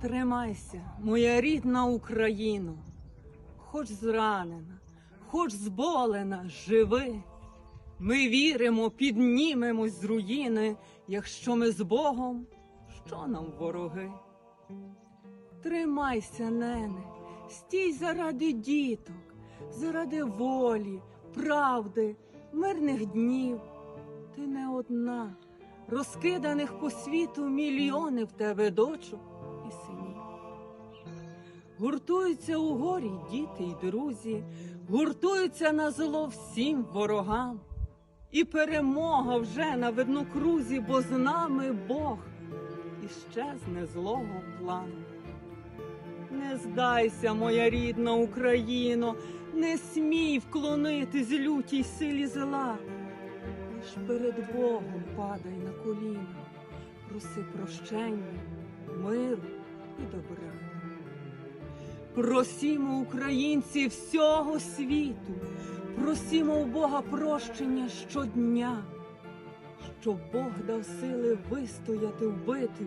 Тримайся, моя рідна Україно, хоч зранена, хоч зболена, живи. Ми віримо, піднімемось з руїни, якщо ми з Богом, що нам вороги? Тримайся, нене, стій заради діток, заради волі, правди, мирних днів. Ти не одна, розкиданих по світу мільйони в тебе дочок. Гуртуються у горі діти й друзі, гуртуються на зло всім ворогам. І перемога вже на виднокрузі, бо з нами Бог і щезне злого плану. Не здайся, моя рідна Україно, не смій вклонитись лютій силі зла. Лиш перед Богом падай на коліна, проси прощення, Просімо, українці всього світу, просімо у Бога прощення щодня, щоб Бог дав сили вистояти в битві,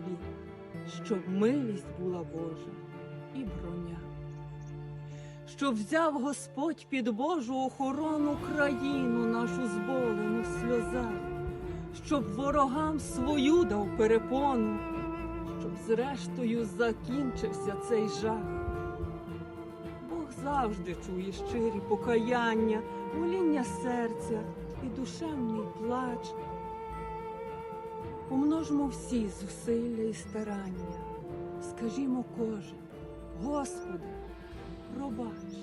щоб милість була Божа і броня. Щоб взяв Господь під Божу охорону країну нашу зболену в сльозах, щоб ворогам свою дав перепону, щоб зрештою закінчився цей жах. Завжди чує щирі покаяння, моління серця і душевний плач. Помножмо всі зусилля і старання, скажімо кожен, Господи, пробач,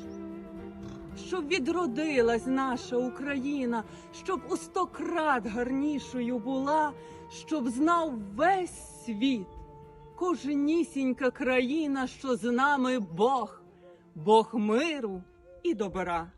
щоб відродилась наша Україна, щоб у сто крат гарнішою була, щоб знав весь світ, кожнісінька країна, що з нами Бог, Бог миру і добра.